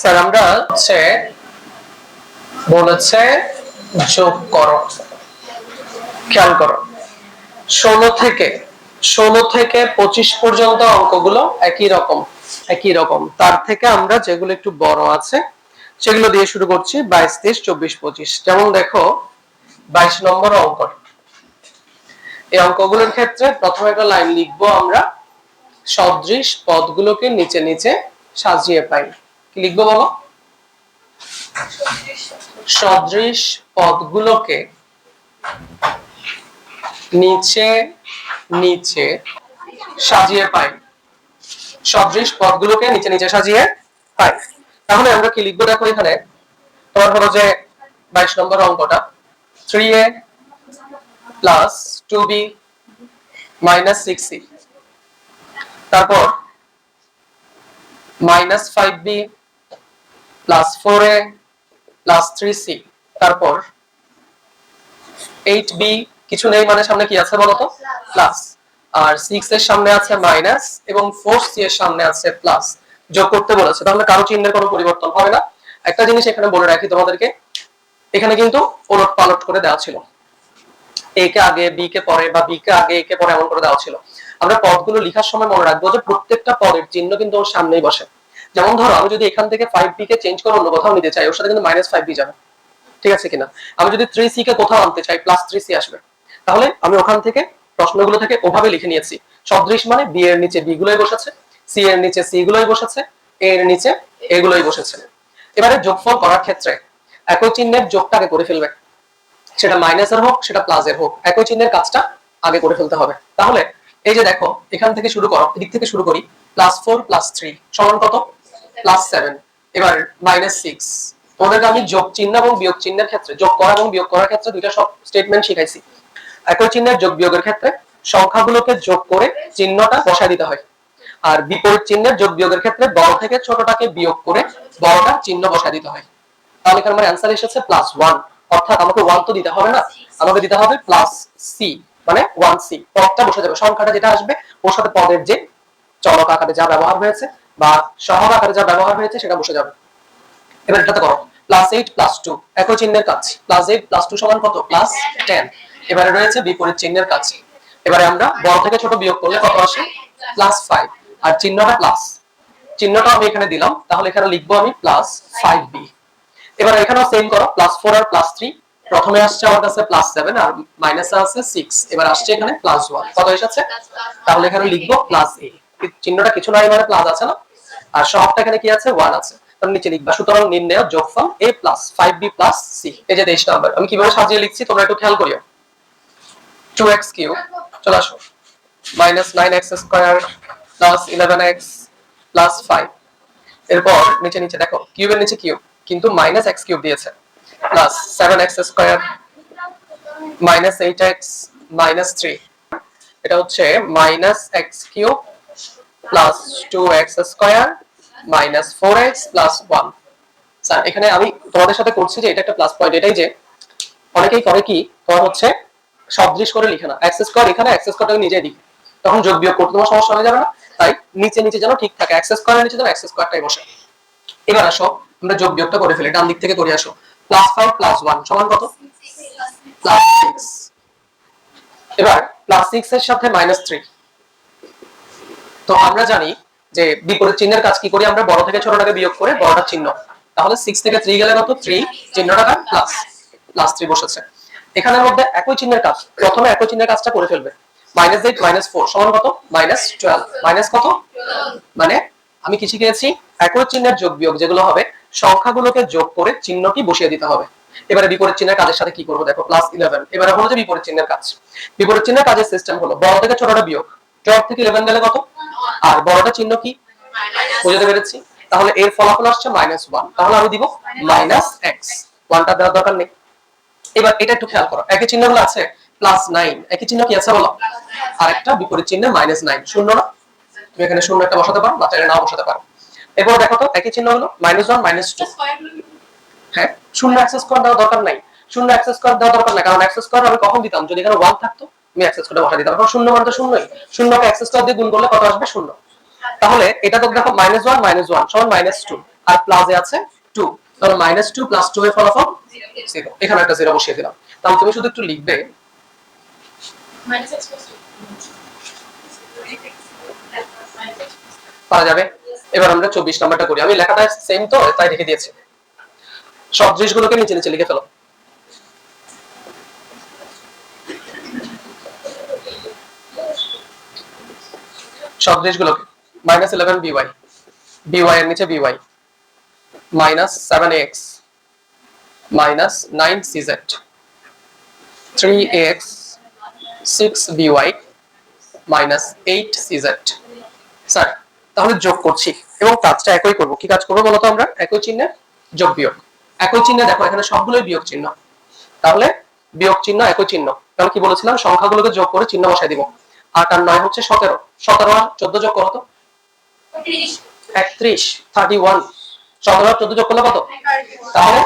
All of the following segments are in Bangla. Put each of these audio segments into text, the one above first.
স্যার, আমরা হচ্ছে বলেছে যোগ করো। খেয়াল করো। ষোলো থেকে ষোলো থেকে পঁচিশ পর্যন্ত অঙ্কগুলো একই রকম একই রকম। তার থেকে আমরা যেগুলো একটু বড় আছে, সেগুলো দিয়ে শুরু করছি বাইশ, তেইশ, চব্বিশ, পঁচিশ। যেমন দেখো, বাইশ নম্বর অঙ্ক। এই অঙ্কগুলোর ক্ষেত্রে প্রথমে একটা লাইন লিখব আমরা, সদৃশ পদগুলোকে নিচে নিচে সাজিয়ে পাই। লিখব বলো সদৃশ পদগুলোকে নিচে নিচে সাজিয়ে পাই। সদৃশ পদগুলোকে নিচে নিচে সাজিয়ে পাই। তাহলে আমরা কি লিখব দেখো এখানে? তোমার হলো যে বাইশ নম্বর অঙ্কটা। Three A plus two B minus six C তারপর minus five B plus four A plus three C তারপর এইট বি কিছু নেই মানে সামনে কি আছে বলতো? প্লাস আর সিক্স এর সামনে আছে মাইনাস এবং ফোর সি এর সামনে আছে প্লাস যোগ করতে বলেছে। তাহলে কারও চিহ্নের কোনো পরিবর্তন হবে না। একটা জিনিস এখানে বলে রাখি তোমাদেরকে। এখানে কিন্তু ওলট পালট করে দেওয়া ছিল। এ কে আগে বি কে পরে বা বি কে আগে এ কে পরে এমন করে দেওয়া ছিল। আমরা পদগুলো লেখার সময় মনে রাখব যে প্রত্যেকটা পদের চিহ্ন কিন্তু ওর সামনেই বসে। যেমন ধরো, আমি যদি এখান থেকে ফাইভ বি কে চেঞ্জ করে অন্য কোথাও নিতে চাই, ওর সাথে কিন্তু মাইনাস ফাইভ বি যাবে। ঠিক আছে কিনা? আমি যদি থ্রি সি কে কোথাও আনতে চাই প্লাস থ্রি সি আসবে। তাহলে আমি ওখান থেকে প্রশ্নগুলো থেকে ওভাবে লিখে নিয়েছি। সদৃশ মানে বি এর নিচে বি গুলোই বসেছে সি এর নিচে সি গুলোই বসেছে এ এর নিচে এগুলোই বসেছে। এবারে যোগফল করার ক্ষেত্রে একই চিহ্নের যোগটা আগে করে ফেলবে। সেটা মাইনাসের হোক, সেটা প্লাসের হোক, একই চিহ্নের কাজটা আগে করে ফেলতে হবে। তাহলে এই যে দেখো, এখান থেকে শুরু করো, এদিক থেকে শুরু করি প্লাস ফোর প্লাস থ্রি সমান কত? প্লাস সেভেন এবার মাইনাস সিক্স তোমাদেরকে আমি যোগ চিহ্ন এবং বিয়োগ চিহ্নের ক্ষেত্রে, যোগ করা এবং বিয়োগ করার ক্ষেত্রে দুইটা সব স্টেটমেন্ট শিখাইছি। একই চিহ্নের যোগ বিয়োগের ক্ষেত্রে সংখ্যাগুলোকে যোগ করে চিহ্নটা বসায় দিতে হয়। আর বিপরীত চিহ্নের যোগ বিয়োগের ক্ষেত্রে বড় থেকে ছোটটাকে বিয়োগ করে বড়টা চিহ্ন বসায় দিতে হয়। তাহলে আমার অ্যান্সার এসেছে প্লাস ওয়ান অর্থাৎ আমাকে ওয়ান তো দিতে হবে না? আমাকে দিতে হবে প্লাস সি মানে ওয়ান সি পদটা বসে যাবে। সংখ্যাটা যেটা আসবে, ওর সাথে পদের যে চলক আকারে যা ব্যবহার হয়েছে বা সহগ আকারে যা ব্যবহার হয়েছে সেটা বসে যাবে। এবার এটাতে করো প্লাস এইট প্লাস টু একই চিহ্নের কাজ। প্লাস এইট প্লাস টু সমান কত? প্লাস টেন এবারে রয়েছে বিপরীত চিহ্নের কাজ। এবারে আমরা বড় থেকে ছোট বিয়োগ করলে কত আসে? প্লাস ফাইভ আর চিহ্নটা প্লাস চিহ্নটা আমি এখানে দিলাম, তাহলে এখানে লিখব আমি প্লাস ফাইভ বি এবার এখানেও সেম করো প্লাস ফোর আর প্লাস থ্রি প্রথমে আসছে আমার কাছে প্লাস সেভেন আর মাইনাসে আছে সিক্স এবার আসছে এখানে প্লাস ওয়ান কত এসেছে? তাহলে এখানে লিখব প্লাস এ চিহ্নটা কিছু নাই মানে প্লাস আছে না? আর সবটা এখানে কি আছে? ওয়ান আছে। তার নিচে লিখবা, সুতরাং নির্ণয় যোগফল A plus five B plus C এই যে তেইশ নাম্বার আমি কীভাবে সাজিয়ে লিখছি তোমরা একটু খেয়াল করিও। টু এক্স কিউ চলে আসো। Minus nine x square plus eleven x plus five এরপর নিচে নিচে দেখো কিউবের নিচে কিউব কিন্তু মাইনাস এক্স কিউব দিয়েছে। Plus seven x square minus eight x minus three এটা হচ্ছে minus x cube plus two x square minus four x plus one sir, এখানে আমি তোমাদের সাথে করছি যে এটা একটা প্লাস পয়েন্ট এটাই যে অনেকেই করে কি, তোমার হচ্ছে সদৃশ করে লিখে না। এক্স স্কোয়ার এখানে এক্স স্কোয়ারটাকে নিজে দিকে তখন যোগ বিয়োগ করতে তোমার সমস্যা হয়ে যাবে না। তাই নিচে নিচে যেন ঠিক থাকে এক্স স্কোয়ারের নিচে যেন এক্স স্কোয়ারটাই বসে। এবার আসো, আমরা যোগ বিয়োগটা করে ফেলি ডান দিক থেকে করে আসো। প্লাস ফাইভ প্লাস ওয়ান সমান কত? প্লাস সিক্স এবার প্লাস সিক্স এর সাথে মাইনাস থ্রি তো আমরা জানি যে বিপরীত চিহ্নের কাজ কি করি? আমরা বড় থেকে ছোটটাকে বিয়োগ করে বড়টার চিহ্ন। তাহলে সিক্স থেকে থ্রি গেলে কত? থ্রি চিহ্নটা প্লাস প্লাস থ্রি বসেছে। এখানের মধ্যে একই চিহ্নের কাজ, প্রথমে একই চিহ্নের কাজটা করে ফেলবে। মাইনাস এইট মাইনাস ফোর সমান কত? মাইনাস টুয়েলভ মাইনাস কত? মানে আমি কি শিখেছি একই চিহ্নের যোগ বিয়োগ যেগুলো হবে, সংখ্যাগুলোকে যোগ করে চিহ্নটি বসিয়ে দিতে হবে। এবারে বিপরীত চিহ্নের কাজের সাথে কি করব? দেখো প্লাস ইলেভেন এবারে হলো যে বিপরীত চিহ্নের কাজ। বিপরীত চিহ্নের কাজের সিস্টেম হলো, বড় থেকে ছোটটা বিয়োগ। টুয়েলভ থেকে ইলেভেন গেলে কত? আর বড়টা চিহ্ন কি? বুঝতে পেরেছি। তাহলে এর ফলাফল আসছে মাইনাস ওয়ান তাহলে আমি দিব মাইনাস এক্স ওয়ানটা দেওয়ার দরকার নেই। এবার এটা একটু খেয়াল করো। একই চিহ্নগুলো আছে? প্লাস নাইন একই চিহ্ন কি আছে বলো? আর একটা বিপরীত চিহ্ন মাইনাস নাইন শূন্য না? তুমি এখানে শূন্য একটা বসাতে পারো বা চাইলে নাও বসাতে পারো। এরপর দেখো তো, একই চিহ্ন হলো মাইনাস ওয়ান মাইনাস টু হ্যাঁ? শূন্য অ্যাক্সেস কর দেওয়া দরকার নাই। শূন্য অ্যাক্সেস কর দেওয়া দরকার নাই, কারণ অ্যাক্সেস কর আমি কখন দিতাম? যদি এখানে ওয়ান থাকতো আমি অ্যাক্সেস করে বসা দিতাম এখন শূন্য মানে তো শূন্যই। শূন্যকে অ্যাক্সেস দিয়ে গুণ করলে কত আসবে? শূন্য। তাহলে এটা তো দেখো মাইনাস ওয়ান মাইনাস ওয়ান সমান মাইনাস টু আর প্লাসে আছে টু তাহলে মাইনাস টু প্লাস টু এর ফলাফল জিরো এখানে একটা জিরো বসিয়ে দিলাম। তাহলে তুমি শুধু একটু লিখবে. পারা যাবে? এবার আমরা চব্বিশ নাম্বারটা করি। আমি লেখাটা সেম তো, তাই রেখে দিয়েছি। সব জিনিসগুলোকে নিচে নিচে লিখে ফেলো। সব জিনিসগুলোকে। মাইনাস ইলেভেন বিওয়াই বিওয়াই এর নিচে B Y minus seven x minus nine C Z three x six B Y minus eight C Z sir, তাহলে যোগ করছি এবং কাজটা একই করব। কি কাজ করব বলতো আমরা? একই চিহ্নে যোগ বিয়োগ। একই চিহ্নে দেখো, এখানে সবগুলোই বিয়োগ চিহ্ন। তাহলে বিয়োগ চিহ্ন, একই চিহ্ন। কারণ কি বলেছিলাম? সংখ্যাগুলোকে যোগ করে চিহ্ন বসাই দিব। আট আর নয় হচ্ছে সতেরো। সতেরো আর চোদ্দ যোগ করো তো? একত্রিশ। থার্টি ওয়ান সতেরো আর চোদ্দ যোগ করলে কত? তাহলে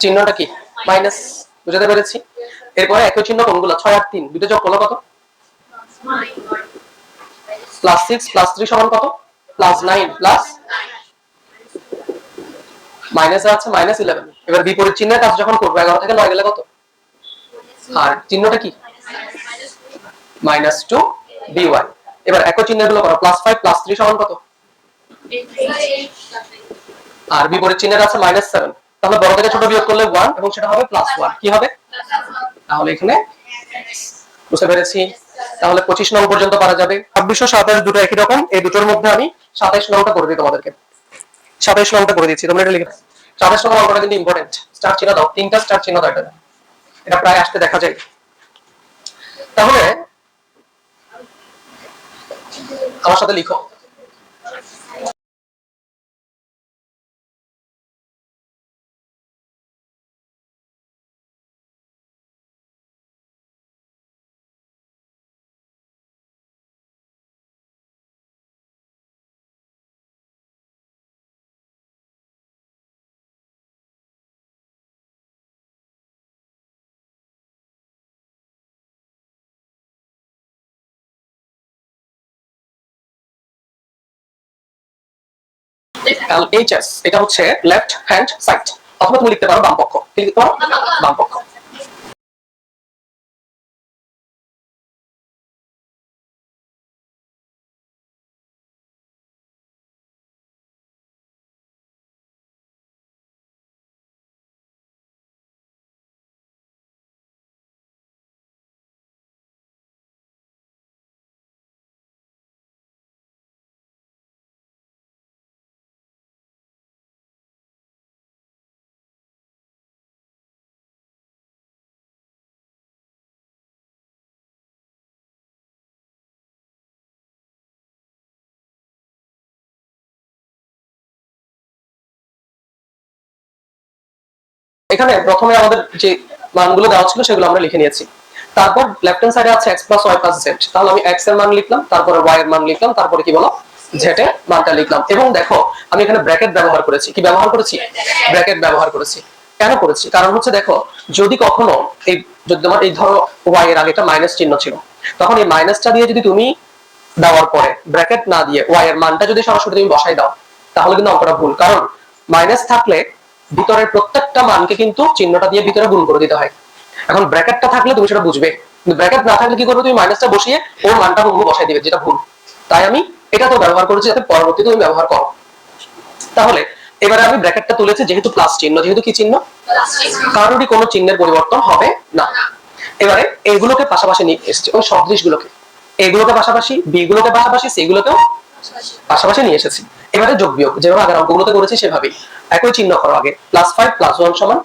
চিহ্নটা কি? মাইনাস বুঝাতে পেরেছি? এরপরে একই চিহ্ন কোনগুলো? ছয় আর তিন। দুটো যোগ করলে কত? প্লাস সিক্স প্লাস থ্রি সমান কত? প্লাস নাইন প্লাস মাইনাস আছে মাইনাস ইলেভেন এবার বিপরীত চিহ্নের কাজ যখন করব এগারো থেকে নয় গেলে কত? আর চিহ্নটা কি? মাইনাস টু বিওয়াই এবার একই চিহ্নগুলো করো প্লাস ফাইভ প্লাস থ্রি সমান কত? আর বিপরীত চিহ্নের আছে মাইনাস সেভেন তাহলে বড় থেকে ছোট বিয়োগ করলে ওয়ান এবং সেটা হবে প্লাস ওয়ান কি হবে? তাহলে এখানে বুঝতে পেরেছি। তাহলে পঁচিশ নং পর্যন্ত পারা যাবে। ছাব্বিশশো সাতাশ দুটো একই রকম। এই দুটোর মধ্যে আমি সাতাইশ নংটা করে দিই তোমাদেরকে। সাতাইশ নংটা করে দিচ্ছি। তোমরা এটা লিখে সাতাইশ নং অঙ্কটা কিন্তু ইম্পর্টেন্ট স্টার চিহ্ন দাও। তিনটা স্টার চিহ্ন দাও এটা। এটা প্রায় আসতে দেখা যায়। তাহলে আমার সাথে লিখো। এইচএস এটা হচ্ছে লেফট হ্যান্ড সাইড অথবা তুমি লিখতে পারো বাম পক্ষ লিখতে পারো? বাম পক্ষ এখানে প্রথমে আমাদের যে মানগুলো দেওয়া ছিল সেগুলো আমরা লিখে নিয়েছি। তারপর লেফট হ্যান্ড সাইডে আছে x plus y plus z তাহলে আমি এক্সের মান লিখলাম, তারপরে ওয়াই এর মান লিখলাম, তারপরে কি বলো? জেড এর মানটা লিখলাম। এবং দেখো, আমি এখানে ব্র্যাকেট ব্যবহার করেছি। কি ব্যবহার করেছি? ব্র্যাকেট ব্যবহার করেছি। কেন করেছি? কারণ হচ্ছে দেখো, যদি কখনো এই, যদি তোমার এই ধরো ওয়াই এর আগে একটা মাইনাস চিহ্ন ছিল, তখন এই মাইনাসটা দিয়ে যদি তুমি দেওয়ার পরে ব্র্যাকেট না দিয়ে ওয়াই এর মানটা যদি সরাসরি তুমি বসাই দাও, তাহলে কিন্তু অঙ্কটা ভুল। কারণ মাইনাস থাকলে ভিতরের প্রত্যেকটা মানকে কিন্তু চিহ্নটা দিয়ে ভিতরে গুণ করে দিতে হয়। এখন ব্র্যাকেটটা থাকলে তুমি সেটা বুঝবে। ব্র্যাকেট না থাকলে কি করবে? তুমি মাইনাসটা বসিয়ে ওর মানটা হুবহু বসাই দিবে, যেটা ভুল। তাই আমি এটা তো ব্যবহার করেছি যাতে পরবর্তীতে তুমি ব্যবহার করো। তাহলে এবারে আমি ব্র্যাকেটটা তুলেছি, যেহেতু প্লাস চিহ্ন। যেহেতু কি চিহ্ন? কারোরই কোনো চিহ্নের পরিবর্তন হবে না। এবারে এগুলোকে পাশাপাশি নিয়ে এসছে, ওই সদৃশগুলোকে। এগুলোকে পাশাপাশি বি গুলোকে পাশাপাশি সি গুলোকেও পাশাপাশি নিয়ে এসেছি। এবারে যোগ বিয়োগ, যেভাবে আগের অঙ্কগুলোতে করেছি সেভাবেই। একই চিহ্ন করো আগে প্লাস ফাইভ প্লাস ওয়ান সমান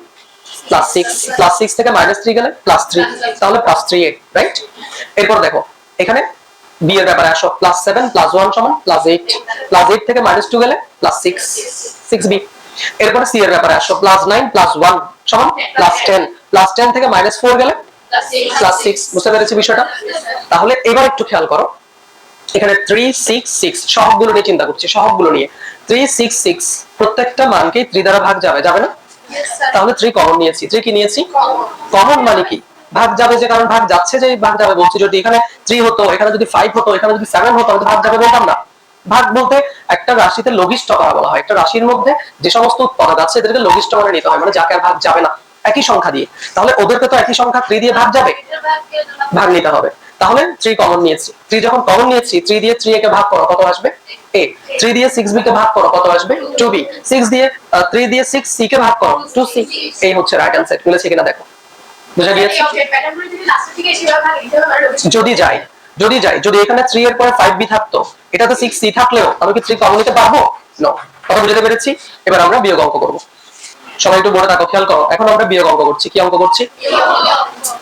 প্লাস সিক্স প্লাস সিক্স থেকে মাইনাস থ্রি গেলে প্লাস থ্রি তাহলে প্লাস থ্রি এইট রাইট এরপর দেখো, এখানে বি এর ব্যাপারে আসো প্লাস সেভেন প্লাস ওয়ান সমান প্লাস এইট প্লাস এইট থেকে মাইনাস টু গেলে প্লাস সিক্স সিক্স বি এরপরে সি এর ব্যাপারে আসো প্লাস নাইন প্লাস ওয়ান সমান প্লাস টেন প্লাস টেন থেকে মাইনাস ফোর গেলে প্লাস সিক্স বুঝতে পেরেছি বিষয়টা? তাহলে এবার একটু খেয়াল করো এখানে থ্রি সিক্স সিক্স সবগুলো নিয়ে চিন্তা করছি সবগুলো নিয়ে। থ্রি সিক্স সিক্স প্রত্যেকটা মানকে থ্রি দ্বারা ভাগ যাবে যাবে না? তাহলে থ্রি কমন নিয়েছি। থ্রি কি নিয়েছি? কমন মানে কি? ভাগ যাবে যে কারণ ভাগ যাচ্ছে যে ভাগ যাবে বলছি যদি এখানে থ্রি হতো এখানে যদি ফাইভ হতো এখানে যদি সেভেন হতো আমি ভাগ যাবে বলতাম না। ভাগ বলতে একটা রাশিতে লঘিষ্ঠ করা বলা হয়। একটা রাশির মধ্যে যে সমস্ত উৎপাদক আছে এদেরকে লঘিষ্ঠ মানে নিতে হয় মানে যাকে আর ভাগ যাবে না একই সংখ্যা দিয়ে। তাহলে ওদেরকে তো একই সংখ্যা থ্রি দিয়ে ভাগ যাবে? ভাগ নিতে হবে। তাহলে থ্রি কমন নিয়েছি থ্রি যখন কমন নিয়েছি থ্রি দিয়ে থ্রি একে ভাগ করো কত আসবে? এ থ্রি দিয়ে সিক্স বি কে ভাগ করো কত আসবে? টু বি সিক্স দিয়ে থ্রি দিয়ে সিক্স সি কে ভাগ করো টু সি এই হচ্ছে রাইট অ্যান্সার মিলেছে কিনা দেখো। বুঝা গিয়েছে? যদি যাই যদি যাই যদি এখানে থ্রি এর পরে ফাইভ বি থাকতো এটাতে সিক্স সি থাকলেও আমি কি থ্রি কমন নিতে পারব? নো কথা বুঝতে পেরেছি? এবার আমরা বিয়োগ অঙ্ক করব। সবাই একটু বলে থাকো খেয়াল করো। এখন আমরা বিয়োগ অঙ্ক করছি। কি অঙ্ক করছি?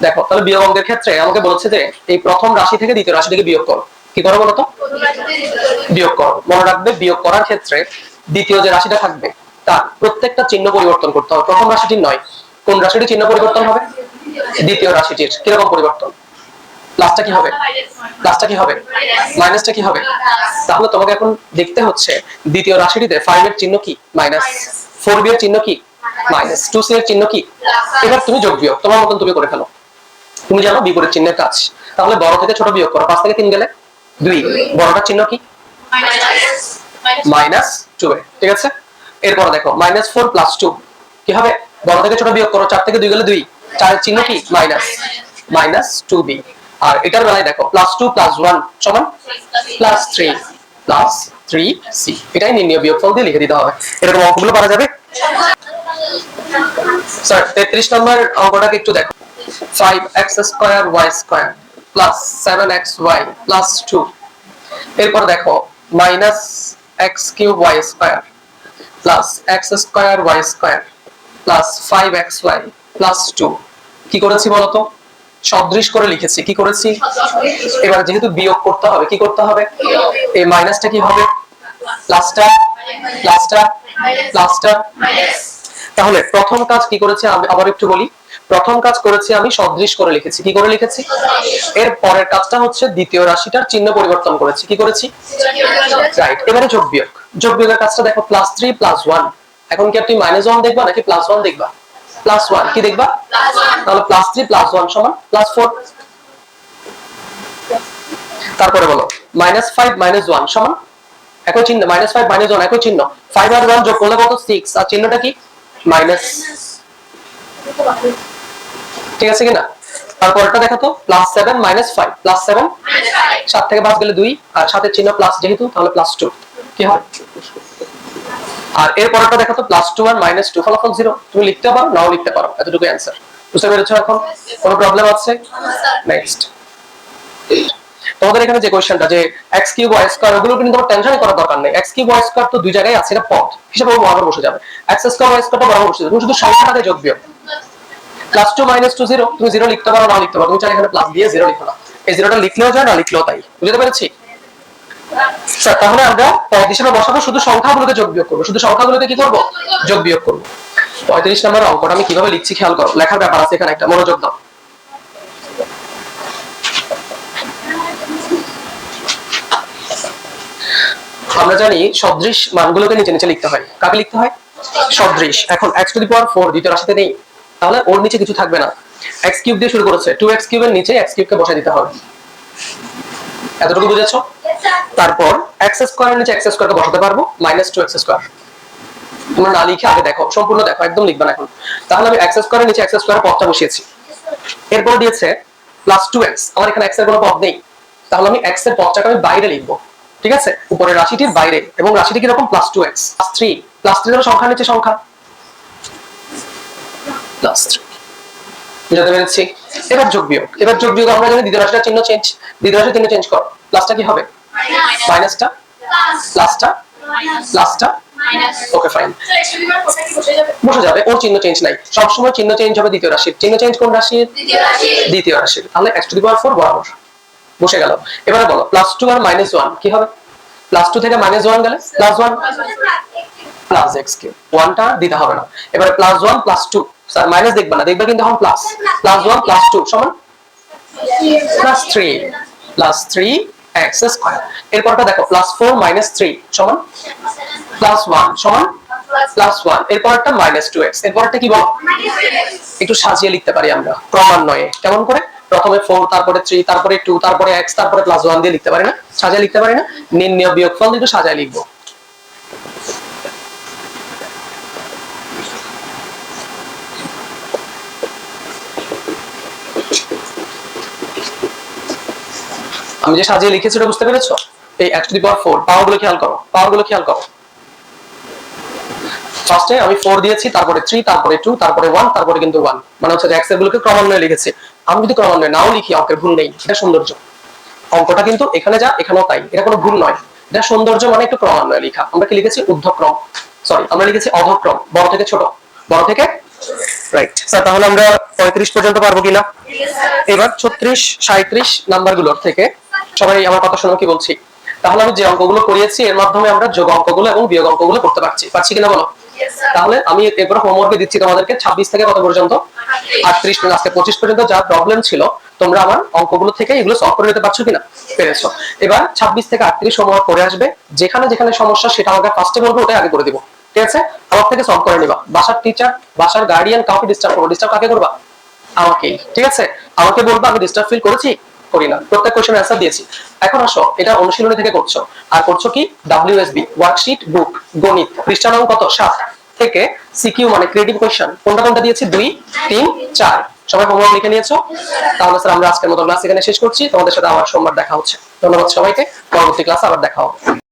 দেখো, তাহলে বিয়োগ অঙ্কের ক্ষেত্রে আমাকে বলছে যে এই প্রথম রাশি থেকে দ্বিতীয় রাশি থেকে বিয়োগ করো। কি করো বলো তো? বিয়োগ করো। মনে রাখবে বিয়োগ করার ক্ষেত্রে দ্বিতীয় যে রাশিটা থাকবে, তার প্রত্যেকটা চিহ্ন পরিবর্তন করতে হবে। প্রথম রাশিটির নয়, কোন রাশিটির চিহ্ন পরিবর্তন হবে? দ্বিতীয় রাশিটির। কীরকম পরিবর্তন? লাস্টটা কি হবে? লাস্টটা কি হবে? মাইনাসটা কি হবে? তাহলে তোমাকে এখন দেখতে হচ্ছে, দ্বিতীয় রাশিটিতে ফাইভ এর চিহ্ন কি? মাইনাস ফোর বি এর চিহ্ন কি? মাইনাস টু সি এর চিহ্ন কি? এবার তুমি যোগ বিয়োগ, তোমার মতন তুমি করে ফেলো। তুমি জানো বিপরীত চিহ্নের কাজ। তাহলে বড় থেকে ছোট বিয়োগ করো, পাঁচ থেকে তিন গেলে দুই। বড়টার চিহ্ন কি? মাইনাস টু ঠিক আছে? এরপর দেখো, মাইনাস ফোর প্লাস টু। কি হবে? বড় থেকে ছোট বিয়োগ করো, চার থেকে দুই গেলে দুই। চারের চিহ্ন কি? মাইনাস। Minus two B. আর এটার বেলায় দেখো, প্লাস টু প্লাস ওয়ান সমান plus three plus three C. এটাই নির্ণয় বিয়োগফল দিয়ে লিখে দিতে হবে। এরকম অঙ্কগুলো পারা যাবে? স্যার তেত্রিশ নম্বর অঙ্কটাকে একটু দেখো। Five x square y square plus seven x y plus two এরপর দেখো minus x cube y square plus x square y square plus five x y plus two কি করেছি বলতো? সদৃশ করে লিখেছি। কি করেছি? এবার যেহেতু বিয়োগ করতে হবে, কি করতে হবে? এই মাইনাসটা কি হবে? প্লাসটা প্লাসটা প্লাসটা তাহলে প্রথম কাজ কি করেছে? আমি আবার একটু বলি। প্রথম কাজ করেছি আমি সদৃশ করে লিখেছি। কি করে লিখেছি? এর পরের কাজটা হচ্ছে দ্বিতীয় রাশিটার চিহ্ন পরিবর্তন করেছি। কি করেছি? রাইট এবারে যোগ বিয়োগ। যোগ বিয়োগের কাজটা দেখো প্লাস থ্রি প্লাস ওয়ান এখন কি তুমি মাইনাস ওয়ান দেখবা নাকি প্লাস ওয়ান দেখবা? প্লাস ওয়ান কি দেখবা? তাহলে প্লাস থ্রি প্লাস ওয়ান সমান প্লাস ফোর তারপরে বলো মাইনাস ফাইভ মাইনাস ওয়ান সমান? একই চিহ্ন মাইনাস ফাইভ মাইনাস ওয়ান একই চিহ্ন। ফাইভ আর ওয়ান যোগ করলে কত? সিক্স আর চিহ্নটা কি? মাইনাস ঠিক আছে কিনা? তারপরটা দেখো তো plus seven minus five plus seven সাত থেকে পাঁচ গেলে দুই আর সাতের চিহ্ন প্লাস যেহেতু তাহলে প্লাস টু কি হয়? আর এর পরেরটা দেখো তো প্লাস টু আর মাইনাস টু ফলাফল জিরো তুমি লিখতে পারো নাও লিখতে পারো এতটুকু অ্যান্সার বুঝতে পেরেছ এখন? কোনো প্রবলেম আছে? নেক্সট তোমাদের এখানে যে কোশ্চেনটা যে x কিউব y স্কয়ার, ওগুলো কিন্তু তোমার টেনশনই করার দরকার নেই। x কিউব y স্কয়ার তো দুই জায়গায় আছে, এটা পদ হিসেবে বরাবর বসে যাবে। x স্কয়ার y স্কয়ারটা বরাবর বসে যাবে। তুমি শুধু সংখ্যাটাতে যোগ বিয়োগ plus two minus two zero তুমি জিরো লিখতে পারো, না লিখতে পারো। তুমি চাইলে এখানে প্লাস দিয়ে জিরো লিখো না। এই জিরোটা লিখলেও যায়, না লিখলেও তাই। বুঝতে পেরেছি? স্যার তাহলে আমরা পদ হিসেবে বসাবো, শুধু সংখ্যাগুলোকে যোগ বিয়োগ করব। শুধু সংখ্যাগুলোকে কি করব? যোগ বিয়োগ করব। পঁয়ত্রিশ নম্বর অঙ্কটা আমি কীভাবে লিখছি খেয়াল করো। লেখার ব্যাপার আছে এখানে একটা। মনোযোগ দাও। আমরা জানি সদৃশ মানগুলোকে নিচে নিচে লিখতে হয়। কাকে লিখতে হয়? সদৃশ। এখন x টু দি পাওয়ার 4 দ্বিতীয় রাশিতে নেই। তাহলে ওর নিচে কিছু থাকবে না। x কিউব দিয়ে শুরু করেছে। 2x কিউবের নিচে x কিউবকে বসাই দিতে হবে। এতটুকু বুঝেছ? তারপর x স্কয়ারের নিচে x স্কয়ারকে বসাতে পারব। মাইনাস 2x স্কয়ার তোমরা না লিখে আগে দেখো। সম্পূর্ণ দেখো। একদম লিখবে না এখন। তাহলে আমি x স্কয়ারের নিচে x স্কয়ারের পদটা বসিয়েছি। এরপর দিয়েছে প্লাস 2x আমার এখানে x এর কোনো পদ নেই। তাহলে আমি x এর পদটাকে আমি বাইরে লিখব। ঠিক আছে? উপরের রাশিটির বাইরে। এবং রাশিটি কি রকম plus two x plus three plus three হলো সংখ্যা নিচে সংখ্যা। প্লাস থ্রি বুঝতে পেরেছি এবার যোগ বিয়োগ। এবার যোগ বিয়োগ আমরা জানি দ্বিতীয় রাশিটার চিহ্ন চেঞ্জ দ্বিতীয় রাশির চিহ্ন চেঞ্জ করো। প্লাসটা কি হবে? মাইনাসটা প্লাসটা প্লাসটা ওকে ফাইন বসে যাবে। ওর চিহ্ন চেঞ্জ নাই। সবসময় চিহ্ন চেঞ্জ হবে দ্বিতীয় রাশির। চিহ্ন চেঞ্জ কোন রাশির? দ্বিতীয় রাশির। তাহলে x to the power four বরাবর। বসে গেল। এবারে বলো প্লাস টু আর মাইনাস ওয়ান কি হবে? প্লাস টু থেকে মাইনাস ওয়ান গেলে? Plus one plus x cube ওয়ানটা দিতে হবে না। এবারে plus one plus two sir minus দেখবে না। দেখবে কিন্তু এখন plus plus one plus two সমান? Plus three plus three x square এরপরটা দেখো প্লাস ফোর মাইনাস থ্রি সমান? প্লাস ওয়ান সমান? প্লাস ওয়ান এরপরটা মাইনাস টু এক্স এরপরটা কি বলো? একটু সাজিয়ে লিখতে পারি আমরা ক্রমান্বয়ে। কেমন করে? প্রথমে ফোর তারপরে থ্রি তারপরে টু তারপরে এক্স তারপরে প্লাস ওয়ান দিয়ে লিখতে পারি না? সাজায় লিখতে পারি না? নির্ণয় বিয়োগফল দিয়ে সাজায় লিখব। আমি যে সাজিয়ে লিখেছি, ওটা বুঝতে পেরেছ? এই x to the power four পাওয়ারগুলো খেয়াল করো পাওয়ারগুলো খেয়াল করো। ফার্স্টে আমি ফোর দিয়েছি, তারপরে থ্রি তারপরে টু তারপরে ওয়ান তারপরে কিন্তু ওয়ান মানে হচ্ছে এক্সের গুলোকে ক্রমান্বয়ে লিখেছি। আমি যদি ক্রমান্বয়ে নাও লিখি, অঙ্কের ভুল নেই। এটা সৌন্দর্য। অঙ্কটা কিন্তু এখানে যা, এখানেও তাই। এটা কোনো ভুল নয়। এটা সৌন্দর্য মানে একটু ক্রমান্বয়ে লেখা। আমরা কি লিখেছি? ঊর্ধ্বক্রম। সরি আমরা লিখেছি অধক্রম। বড় থেকে ছোট। বড় থেকে রাইট স্যার তাহলে আমরা পঁয়ত্রিশ পর্যন্ত পারব কিনা? এবার ছত্রিশ সাঁত্রিশ নাম্বারগুলোর থেকে সবাই আমার কথা শোনো কি বলছি? তাহলে আমি যে অঙ্কগুলো করিয়েছি, এর মাধ্যমে আমরা যোগ অঙ্কগুলো এবং বিয়োগ অঙ্কগুলো করতে পারছি। পারছি কিনা বলো. তাহলে আমি এরপর হোমওয়ার্কে দিচ্ছি তোমাদেরকে ছাব্বিশ থেকে কত পর্যন্ত? আটত্রিশ পর্যন্ত আজকে পঁচিশ পর্যন্ত যা প্রবলেম ছিল, তোমরা আমার অঙ্কগুলো থেকে এগুলো সলভ করে নিতে পারছ কিনা? পেরেছ। এবার ছাব্বিশ থেকে আটত্রিশ হোমওয়ার্ক করে আসবে। যেখানে যেখানে সমস্যা, সেটা আমাকে ফার্স্টে বলব, ওটাই আগে করে দিব। ঠিক আছে? আমার থেকে সলভ করে নিবা। বাসার টিচার বাসার গার্ডিয়ান কাউকে ডিস্টার্ব করব ডিস্টার্ব কাকে করবা? আমাকেই। ঠিক আছে? আমাকে বলবা, আমি ডিস্টার্ব ফিল করেছি? করি না। প্রত্যেক কোশ্চেনের অ্যান্সার দিয়েছি। এখন আসো, এটা অনুশীলনী থেকে করছ। আর করছ কি? ডাব্লিউএসবি ওয়ার্কশিট বুক গণিত পৃষ্ঠা নং কত সাত। থেকে সিকিউ মানে ক্রিয়েটিভ কোশ্চেন কোনটা কোনটা দিয়েছি? দুই, তিন, চার। সবাই হোমওয়ার্ক লিখে নিয়েছো? তাহলে স্যার আমরা আজকের মতো ক্লাস এখানে শেষ করছি। তোমাদের সাথে আবার সোমবার দেখা হচ্ছে। ধন্যবাদ সবাইকে। পরবর্তী ক্লাস আবার দেখা হবে।